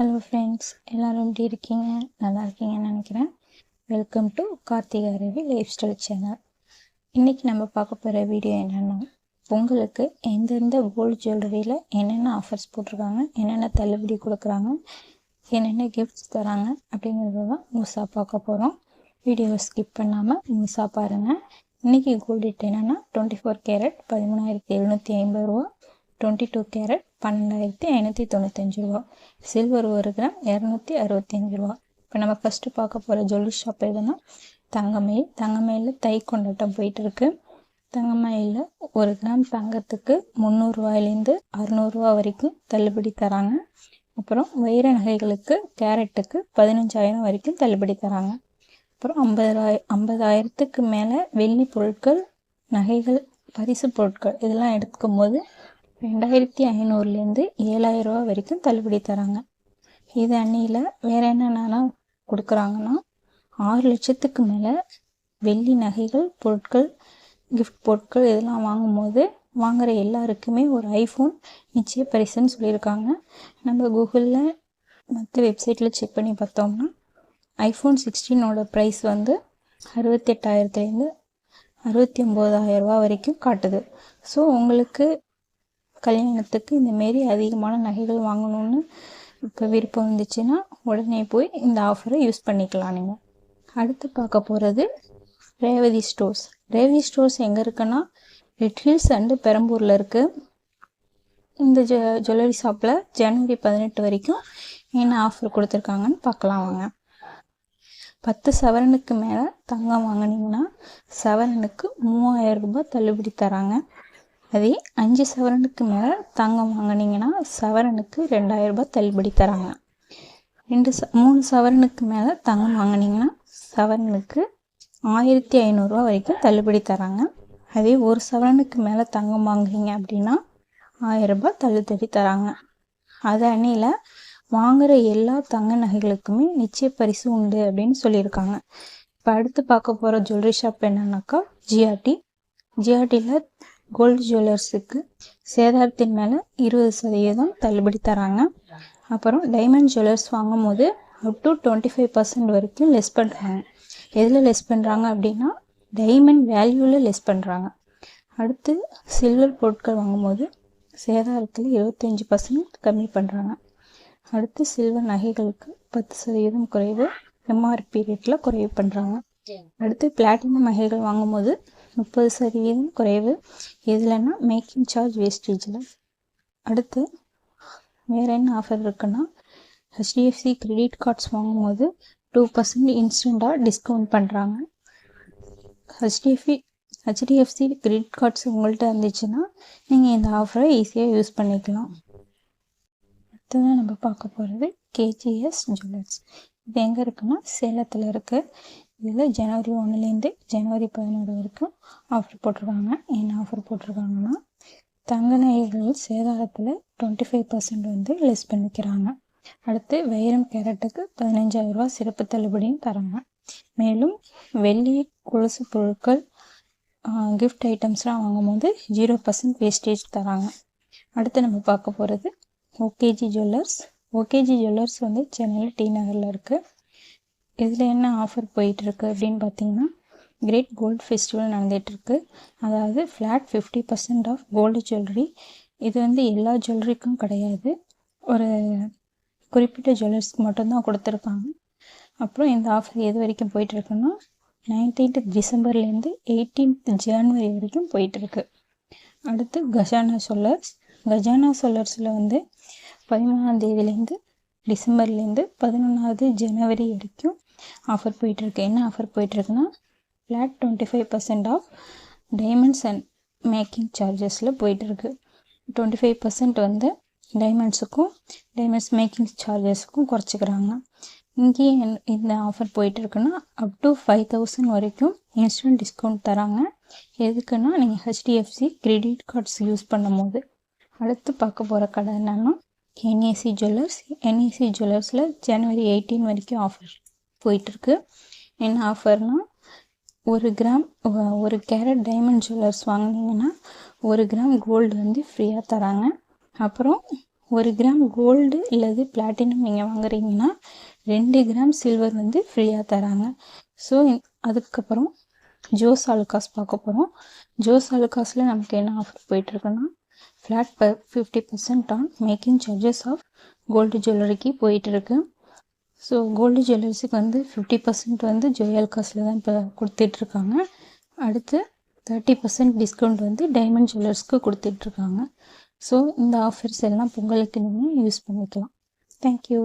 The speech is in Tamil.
ஹலோ ஃப்ரெண்ட்ஸ் எல்லோரும் எப்படி இருக்கீங்க? நல்லா இருக்கீங்கன்னு நினைக்கிறேன். Welcome to Karthika Ravi lifestyle channel இன்றைக்கி நம்ம பார்க்க போகிற வீடியோ என்னென்னா பொங்கலுக்கு எந்தெந்த கோல்டு ஜுவல்லரியில் என்னென்ன ஆஃபர்ஸ் போட்டிருக்காங்க என்னென்ன தள்ளுபடி கொடுக்குறாங்க என்னென்ன கிஃப்ட்ஸ் தராங்க அப்படிங்கிறத தான் முழுசாக பார்க்க போகிறோம் வீடியோவை ஸ்கிப் பண்ணாமல் முழுசாக பாருங்கள் இன்றைக்கி கோல்டு என்னென்னா டுவெண்ட்டி ஃபோர் கேரட் பதிமூணாயிரத்தி எழுநூற்றி ஐம்பது ரூபா டுவெண்ட்டி டூ கேரட் பன்னெண்டாயிரத்தி ஐநூற்றி தொண்ணூத்தஞ்சு ரூபா. சில்வர் ஒரு கிராம் இரநூத்தி அறுபத்தி அஞ்சு ரூபா. இப்போ நம்ம ஃபஸ்ட்டு பார்க்க போகிற ஜுவல்லரி ஷாப் எதுனா தங்கமயில். தங்கமயிலில் தை கொண்டாட்டம் போயிட்டுருக்கு. தங்கமயிலில் ஒரு கிராம் தங்கத்துக்கு முந்நூறுரூவாயிலேருந்து அறநூறுரூவா வரைக்கும் தள்ளுபடி தராங்க. அப்புறம் வைர நகைகளுக்கு கேரட்டுக்கு பதினஞ்சாயிரம் வரைக்கும் தள்ளுபடி தராங்க. அப்புறம் ஐம்பதாயிர ஐம்பதாயிரத்துக்கு மேலே வெள்ளி பொருட்கள் நகைகள் பரிசு பொருட்கள் இதெல்லாம் எடுத்துக்கும் போது ரெண்டாயிரத்தி ஐநூறுலேருந்து ஏழாயிரரூவா வரைக்கும் தள்ளுபடி தராங்க. இது அன்னியில் வேறு என்னென்னலாம் கொடுக்குறாங்கன்னா ஆறு லட்சத்துக்கு மேலே வெள்ளி நகைகள் பொருட்கள் கிஃப்ட் பொருட்கள் இதெல்லாம் வாங்கும்போது வாங்குகிற எல்லாருக்குமே ஒரு ஐஃபோன் நிச்சய பரிசுன்னு சொல்லியிருக்காங்க. நம்ம கூகுளில் மற்ற வெப்சைட்டில் செக் பண்ணி பார்த்தோம்னா ஐஃபோன் சிக்ஸ்டீனோட ப்ரைஸ் வந்து அறுபத்தெட்டாயிரத்துலேருந்து அறுபத்தி ஒம்போதாயிரரூபா வரைக்கும் காட்டுது. ஸோ உங்களுக்கு கல்யாணத்துக்கு இந்தமாரி அதிகமான நகைகள் வாங்கணும்னு இப்போ விருப்பம் இருந்துச்சுன்னா உடனே போய் இந்த ஆஃபரை யூஸ் பண்ணிக்கலாம் நீங்கள் அடுத்து பார்க்க போகிறது ரேவதி ஸ்டோர்ஸ் ரேவதி ஸ்டோர்ஸ் எங்கே இருக்குன்னா ரெட்ஹில்ஸ் அண்டு பெரம்பூரில் இருக்குது இந்த ஜு ஜுவல்லரி ஷாப்பில் ஜனவரி பதினெட்டு வரைக்கும் என்ன ஆஃபர் கொடுத்துருக்காங்கன்னு பார்க்கலாம் வாங்க. பத்து சவரனுக்கு மேலே தங்கம் வாங்கினீங்கன்னா சவரனுக்கு மூவாயிரம் ரூபாய் தள்ளுபடி தராங்க. அதே அஞ்சு சவரனுக்கு மேலே தங்கம் வாங்கினீங்கன்னா சவரனுக்கு ரெண்டாயிரரூபா தள்ளுபடி தராங்க. ரெண்டு ச மூணு சவரனுக்கு மேலே தங்கம் வாங்கினீங்கன்னா சவரனுக்கு ஆயிரத்தி ஐநூறுரூவா வரைக்கும் தள்ளுபடி தராங்க. அதே ஒரு சவரனுக்கு மேலே தங்கம் வாங்குறீங்க அப்படின்னா ஆயிரரூபா தள்ளுபடி தராங்க. அது அன்னையில் வாங்குகிற எல்லா தங்க நகைகளுக்குமே நிச்சய பரிசு உண்டு அப்படின்னு சொல்லியிருக்காங்க. இப்போ அடுத்து பார்க்க போகிற ஜுவல்லரி ஷாப் என்னன்னாக்கா ஜிஆர்டி ஜிஆர்டியில் கோல்டு ஜுவல்லர்ஸுக்கு சேதாரத்தின் மேலே இருபது சதவீதம் தள்ளுபடி தராங்க. அப்புறம் டைமண்ட் ஜுவல்லர்ஸ் வாங்கும் போது up to twenty five percent வரைக்கும் லெஸ் பண்ணுறாங்க எதில் லெஸ் பண்ணுறாங்க அப்படின்னா டைமண்ட் வேல்யூவில் லெஸ் பண்ணுறாங்க அடுத்து சில்வர் பொருட்கள் வாங்கும்போது சேதாரத்தில் இருபத்தஞ்சி பர்சன்ட் கம்மி பண்ணுறாங்க அடுத்து சில்வர் நகைகளுக்கு பத்து சதவீதம் குறைவு எம்ஆர்பி ரேட்டில் குறைவு பண்ணுறாங்க அடுத்து பிளாட்டினம் நகைகள் வாங்கும்போது முப்பது சதவீதம் குறைவு. எதுலன்னா மேக்கிங் சார்ஜ் வேஸ்டேஜில் அடுத்து வேறு என்ன ஆஃபர் இருக்குன்னா ஹெச்டிஎஃப்சி கிரெடிட் கார்ட்ஸ் வாங்கும்போது டூ பர்சன்ட் இன்ஸ்டண்ட்டாக டிஸ்கவுண்ட் பண்ணுறாங்க ஹெச்டிஎஃப்சி ஹெச்டிஎஃப்சி கிரெடிட் கார்ட்ஸ் உங்கள்கிட்ட இருந்துச்சுன்னா நீங்கள் இந்த ஆஃபரை ஈஸியாக யூஸ் பண்ணிக்கலாம். அடுத்ததான் நம்ம பார்க்க போகிறது கேஜிஎஸ் ஜுவல்லர்ஸ் இது எங்கே இருக்குன்னா சேலத்தில் இருக்குது இதில் ஜனவரி ஒன்றுலேருந்து ஜனவரி பதினோரு வரைக்கும் ஆஃபர் போட்டிருக்காங்க. என்ன ஆஃபர் போட்டிருக்காங்கன்னா தங்க நகைகள் சேதாரத்தில் டுவெண்ட்டி ஃபைவ் பர்சன்ட் வந்து லெஸ் பண்ணிக்கிறாங்க. அடுத்து வைரம் கேரட்டுக்கு பதினஞ்சாயிரரூபா சிறப்பு தள்ளுபடியும் தராங்க. மேலும் வெள்ளி கொலுசு பொருட்கள் கிஃப்ட் ஐட்டம்ஸ்லாம் வாங்கும்போது ஜீரோ பர்சன்ட் வேஸ்டேஜ் தராங்க. அடுத்து நம்ம பார்க்க போகிறது ஓகேஜி ஜுவல்லர்ஸ் ஓகேஜி ஜுவல்லர்ஸ் வந்து சென்னையில் டி நகரில் இருக்குது இதில் என்ன ஆஃபர் போயிட்டுருக்கு அப்படின்னு பார்த்தீங்கன்னா கிரேட் கோல்டு ஃபெஸ்டிவல் நடந்துகிட்ருக்கு அதாவது flat fifty percent off gold jewellery இது வந்து எல்லா ஜுவல்லரிக்கும் கிடையாது. ஒரு குறிப்பிட்ட ஜுவல்லர்ஸ்க்கு மட்டும்தான் கொடுத்துருப்பாங்க. அப்புறம் இந்த ஆஃபர் எது வரைக்கும் போயிட்டுருக்குன்னா நைன்டீன்த் டிசம்பர்லேருந்து எயிட்டீன்த் ஜனவரி வரைக்கும் போயிட்டுருக்கு. அடுத்து கஜானா சொல்லர்ஸ் கஜானா சொல்லர்ஸில் வந்து பதிமூணாம் தேதியிலேருந்து டிசம்பர்லேருந்து பதினொன்றாவது ஜனவரி வரைக்கும் ஆஃபர் போயிட்டுருக்கு. என்ன offer போயிட்டுருக்குன்னா flat twenty five percent off diamonds and making சார்ஜஸில் போயிட்டுருக்கு. டுவெண்ட்டி ஃபைவ் பர்சன்ட் வந்து டைமண்ட்ஸுக்கும் டைமண்ட்ஸ் மேக்கிங் சார்ஜஸுக்கும் குறைச்சிக்கிறாங்க. இங்கேயும் இந்த ஆஃபர் போயிட்டுருக்குன்னா அப் டு ஃபைவ் தௌசண்ட் வரைக்கும் இன்ஸ்டன்ட் டிஸ்கவுண்ட் தராங்க. எதுக்குன்னா நீங்கள் ஹெச்டிஎஃப்சி கிரெடிட் கார்ட்ஸ் யூஸ் பண்ணும் போது அடுத்து பார்க்க போகிற கடை என்னென்னா என்ஏசி ஜுவல்லர்ஸ் என்ஏசி ஜுவல்லர்ஸில் ஜனவரி எயிட்டீன் வரைக்கும் ஆஃபர் போயிட்டுருக்கு. என்ன ஆஃபர்னால் ஒரு கிராம் ஒரு கேரட் டைமண்ட் ஜுவல்லர்ஸ் வாங்கினீங்கன்னா ஒரு கிராம் கோல்டு வந்து ஃப்ரீயாக தராங்க. அப்புறம் ஒரு கிராம் கோல்டு இல்லது பிளாட்டினம் நீங்கள் வாங்குறீங்கன்னா ரெண்டு கிராம் சில்வர் வந்து ஃப்ரீயாக தராங்க. ஸோ அதுக்கப்புறம் ஜோஸ் ஆலுக்காஸ் பார்க்க போகிறோம் ஜோஸ் ஆலுக்காஸில் நமக்கு என்ன ஆஃபர் போயிட்டுருக்குன்னா ஃப்ளாட் ப fifty percent on making charges off gold ஜுவல்லரிக்கு போயிட்டுருக்கு. ஸோ கோல்டு ஜுவல்லரிஸுக்கு வந்து ஃபிஃப்டி பர்சன்ட் வந்து ஜோயல் காசில் தான் இப்போ கொடுத்துட்ருக்காங்க. அடுத்து தேர்ட்டி பர்சன்ட் டிஸ்கவுண்ட் வந்து டைமண்ட் ஜுவல்லர்ஸ்க்கு கொடுத்துட்ருக்காங்க. ஸோ இந்த ஆஃபர்ஸ் எல்லாம் பொங்கலுக்கு நீங்கள் யூஸ் பண்ணிக்கலாம். தேங்க்யூ